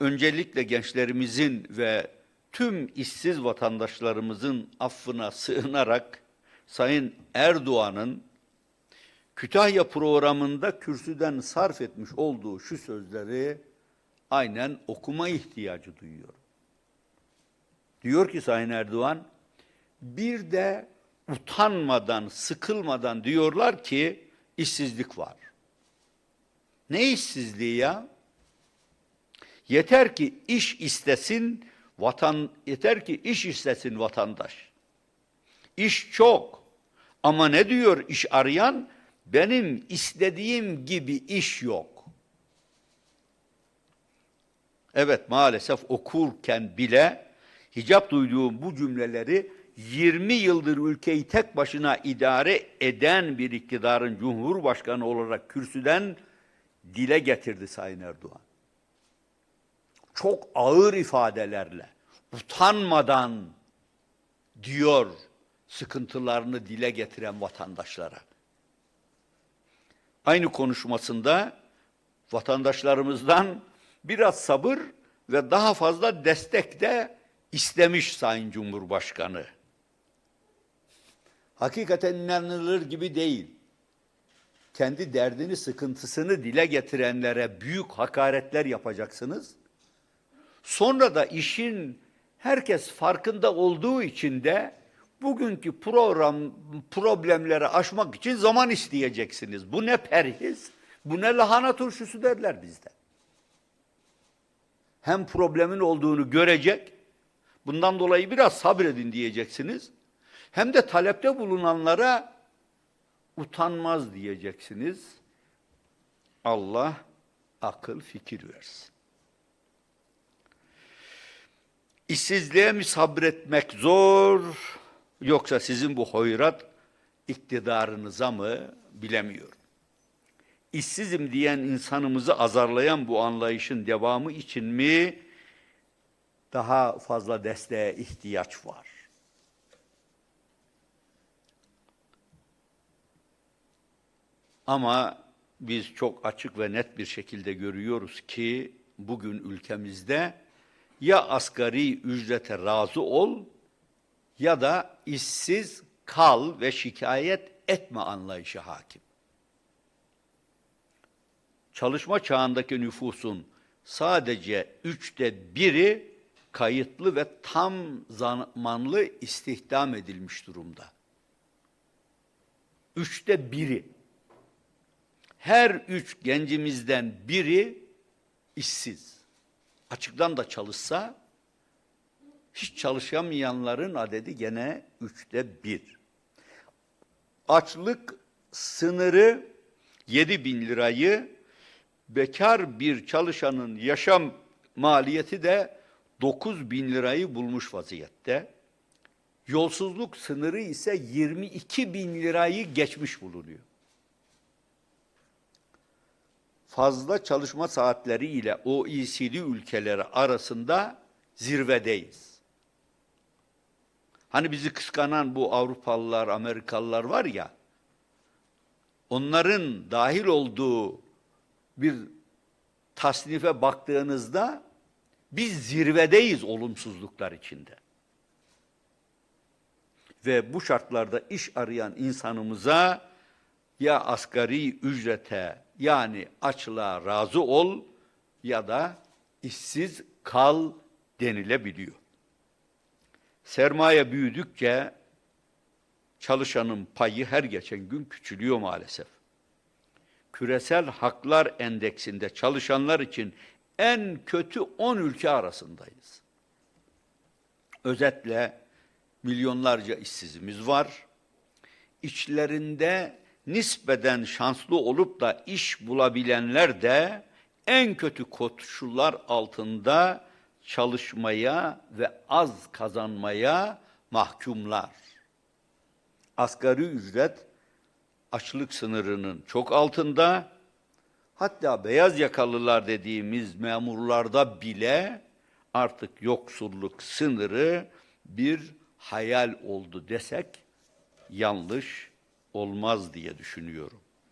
öncelikle gençlerimizin ve tüm işsiz vatandaşlarımızın affına sığınarak Sayın Erdoğan'ın Kütahya programında kürsüden sarf etmiş olduğu şu sözleri aynen okuma ihtiyacı duyuyor. Diyor ki Sayın Erdoğan, bir de utanmadan, sıkılmadan diyorlar ki işsizlik var. Ne işsizliği ya? Yeter ki iş istesin vatan yeter ki iş istesin vatandaş. İş çok. Ama ne diyor iş arayan? Benim istediğim gibi iş yok. Evet maalesef okurken bile hicap duyduğum bu cümleleri 20 yıldır ülkeyi tek başına idare eden bir iktidarın cumhurbaşkanı olarak kürsüden dile getirdi Sayın Erdoğan. Çok ağır ifadelerle, utanmadan diyor sıkıntılarını dile getiren vatandaşlara. Aynı konuşmasında vatandaşlarımızdan biraz sabır ve daha fazla destek de istemiş Sayın Cumhurbaşkanı. Hakikaten inanılır gibi değil. Kendi derdini, sıkıntısını dile getirenlere büyük hakaretler yapacaksınız. Sonra da işin herkes farkında olduğu için de bugünkü program problemleri aşmak için zaman isteyeceksiniz. Bu ne perhiz, bu ne lahana turşusu derler bizde. Hem problemin olduğunu görecek, bundan dolayı biraz sabredin diyeceksiniz. Hem de talepte bulunanlara utanmaz diyeceksiniz. Allah akıl fikir versin. İşsizliğe mi sabretmek zor yoksa sizin bu hoyrat iktidarınıza mı bilemiyorum. İşsizim diyen insanımızı azarlayan bu anlayışın devamı için mi daha fazla desteğe ihtiyaç var? Ama biz çok açık ve net bir şekilde görüyoruz ki bugün ülkemizde ya asgari ücrete razı ol ya da işsiz kal ve şikayet etme anlayışı hakim. Çalışma çağındaki nüfusun sadece üçte biri kayıtlı ve tam zamanlı istihdam edilmiş durumda. Üçte biri. Her üç gencimizden biri işsiz. Açıktan da çalışsa hiç çalışamayanların adedi gene üçte bir. Açlık sınırı 7 bin lirayı bekar bir çalışanın yaşam maliyeti de 9 bin lirayı bulmuş vaziyette. Yolsuzluk sınırı ise 22 bin lirayı geçmiş bulunuyor. Fazla çalışma saatleri ile OECD ülkeleri arasında zirvedeyiz. Hani bizi kıskanan bu Avrupalılar, Amerikalılar var ya, onların dahil olduğu bir tasnife baktığınızda biz zirvedeyiz olumsuzluklar içinde. Ve bu şartlarda iş arayan insanımıza ya asgari ücrete yani açlığa razı ol ya da işsiz kal denilebiliyor. Sermaye büyüdükçe çalışanın payı her geçen gün küçülüyor maalesef. Küresel Haklar Endeksinde çalışanlar için en kötü 10 ülke arasındayız. Özetle milyonlarca işsizimiz var. İçlerinde nispeten şanslı olup da iş bulabilenler de en kötü koşullar altında çalışmaya ve az kazanmaya mahkumlar. Asgari ücret açlık sınırının çok altında, hatta beyaz yakalılar dediğimiz memurlarda bile artık yoksulluk sınırı bir hayal oldu desek yanlış olmaz diye düşünüyorum.